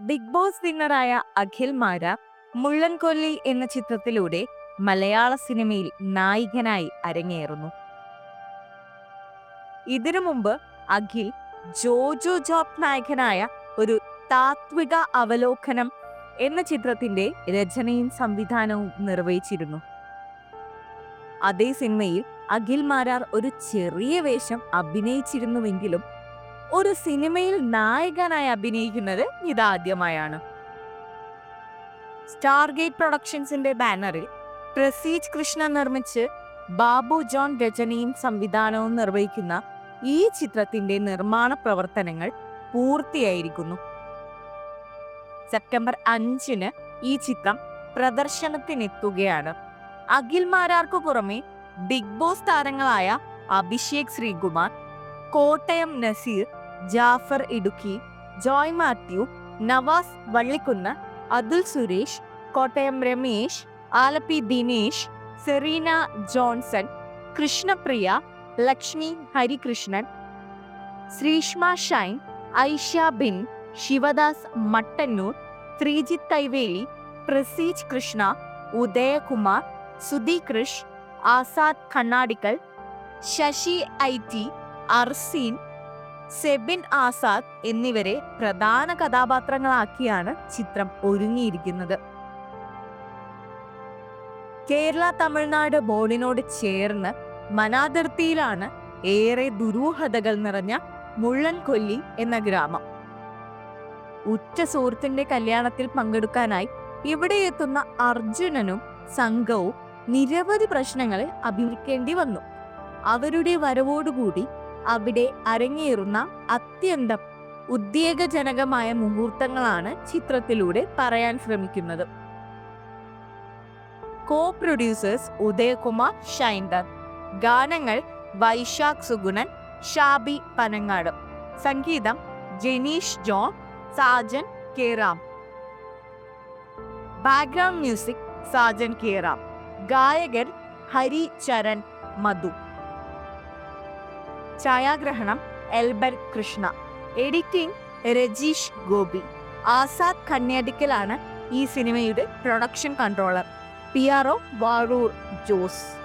Big Boss വിന്നറായ അഖിൽ മാര മുള്ളൻകൊല്ലി എന്ന ചിത്രത്തിലൂടെ മലയാള സിനിമയിൽ നായികനായി അരങ്ങേറുന്നു. ഇതിനു മുമ്പ് അഖിൽ ജോജോ ജോബ് നായകനായ ഒരു താത്വിക അവലോകനം എന്ന ചിത്രത്തിന്റെ രചനയും സംവിധാനവും നിർവഹിച്ചിരുന്നു. അതേ സിനിമയിൽ അഖിൽ മാരാർ ഒരു ചെറിയ വേഷം അഭിനയിച്ചിരുന്നുവെങ്കിലും ഒരു സിനിമയിൽ നായകനായി അഭിനയിക്കുന്നത് ഇതാദ്യമായാണ്. സ്റ്റാർഗേറ്റ് പ്രൊഡക്ഷൻസിന്റെ ബാനറിൽ പ്രസീജ് കൃഷ്ണ നിർമ്മിച്ച് ബാബു ജോൺ രചനയും സംവിധാനവും നിർവഹിക്കുന്ന ഈ ചിത്രത്തിന്റെ നിർമ്മാണ പ്രവർത്തനങ്ങൾ പൂർത്തിയായിരിക്കുന്നു. സെപ്റ്റംബർ അഞ്ചിന് ഈ ചിത്രം പ്രദർശനത്തിനെത്തുകയാണ്. അഖിൽ മാരാർക്കു പുറമെ ബിഗ് ബോസ് താരങ്ങളായ അഭിഷേക് ശ്രീകുമാർ കോട്ടയം നസീർ ജാഫർ ഇടുക്കി ജോയ് മാത്യു നവാസ് വള്ളിക്കുന്ന് അതുൽ സുരേഷ് കോട്ടയം രമേശ് ആലപ്പി ദിനേശ് സെറീന ജോൺസൺ കൃഷ്ണപ്രിയ ലക്ഷ്മി ഹരികൃഷ്ണൻ ശ്രീഷ്മ ഷൈൻ ഐഷ ബിൻ ശിവദാസ് മട്ടന്നൂർ ശ്രീജിത്ത് കൈവേലി പ്രസീജ് കൃഷ്ണ ഉദയകുമാർ സുധി കൃഷ് ആസാദ് കണ്ണാടിക്കൽ ശശി ഐ ടി അർസീൻ സെബിൻ ആസാദ് എന്നിവരെ പ്രധാന കഥാപാത്രങ്ങളാക്കിയാണ് ചിത്രം ഒരുങ്ങിയിരിക്കുന്നത്. കേരള തമിഴ്നാട് ബോർഡിനോട് ചേർന്ന് വനാതിർത്തിയിലാണ് ഏറെ ദുരൂഹതകൾ നിറഞ്ഞ മുള്ളൻകൊല്ലി എന്ന ഗ്രാമം. ഉറ്റ സുഹൃത്തിന്റെ കല്യാണത്തിൽ പങ്കെടുക്കാനായി ഇവിടെ എത്തുന്ന അർജുനനും സംഘവും നിരവധി പ്രശ്നങ്ങളെ അഭിമുഖിക്കേണ്ടി വന്നു. അവരുടെ വരവോടുകൂടി അവിടെ അരങ്ങേറുന്ന അത്യന്തം ഉദ്വേഗജനകമായ മുഹൂർത്തങ്ങളാണ് ചിത്രത്തിലൂടെ പറയാൻ ശ്രമിക്കുന്നത്. കോ പ്രൊഡ്യൂസേഴ്സ് ഉദയകുമാർ ഷൈൻദർ ഗാനങ്ങൾ വൈശാഖ് സുഗുണൻ ഷാബി പനങ്ങാട്. സംഗീതം ജെനീഷ് ജോൺ സാജൻ കേറാം. ബാക്ക്ഗ്രൗണ്ട് മ്യൂസിക് സാജൻ കേറാം. ഗായകൻ ഹരി ചരൺ മധു. ഛായാഗ്രഹണം എൽബർ കൃഷ്ണ. എഡിറ്റിംഗ് രജീഷ് ഗോപി. ആസാദ് കന്യാടിക്കലാണ് ഈ സിനിമയുടെ production controller. P R O Vazhoor Jose.